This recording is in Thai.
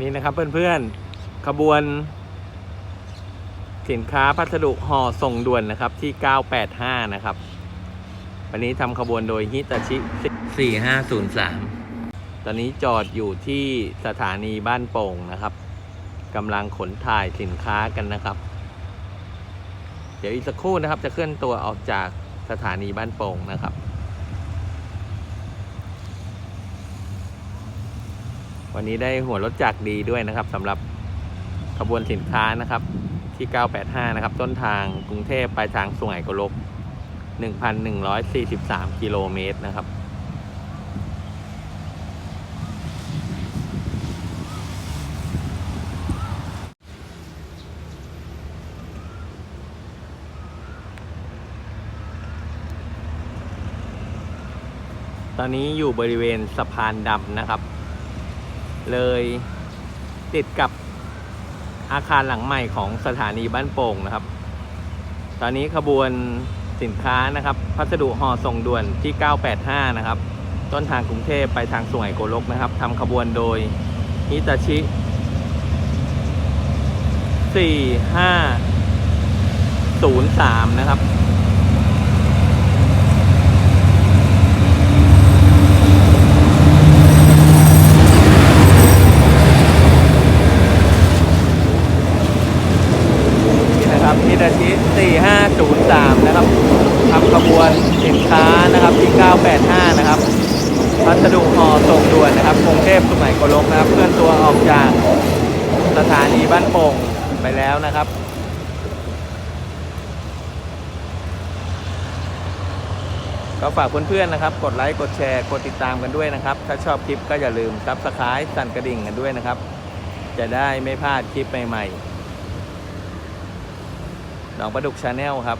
นี่นะครับเพื่อนๆขบวน สินค้าพัสดุห่อส่งด่วนนะครับ ที่ 985 นะครับ วันนี้ทำขบวนโดยฮิตาชิ 4503 ตอนนี้จอดอยู่ที่สถานีบ้านโป่งนะครับกำลังขนถ่ายสินค้ากันนะครับ เดี๋ยวอีกสักครู่นะครับ จะเคลื่อนตัวออกจากสถานีบ้านโป่งนะครับ วันนี้ได้หัวรถจักรดีด้วยนะครับสำหรับขบวนสินค้านะครับที่ 985 นะครับ ต้นทางกรุงเทพปลายทางสุไหงโกลก 1,143 กิโลเมตรนะครับตอนนี้อยู่บริเวณสะพานดำนะครับ เลยติดกับอาคารหลังใหม่ของสถานีบ้านโป่งนะครับ ตอนนี้ขบวนสินค้านะครับ พัสดุห่อส่งด่วนที่ 985 นะครับ ต้นทางกรุงเทพไปทางสุไหงโกลกนะครับทำขบวนโดยฮิตาชิ 4503 นะครับ นิดาชิ4503 นะครับทำขบวนสินค้านะครับที่ 985 นะครับ พัสดุห่อส่งด่วนนะครับกรุงเทพสุไหงโกลกนะครับ เคลื่อนตัวออกจากสถานีบ้านโป่งไปแล้วนะครับก็ฝากเพื่อนๆนะครับ กดไลค์กดแชร์ กดติดตามกันด้วยนะครับ ถ้าชอบคลิปก็อย่าลืมซับสไครต์สั่นกระดิ่งกันด้วยนะครับ จะได้ไม่พลาดคลิปใหม่ ๆ หนองประดุกชาแนลครับ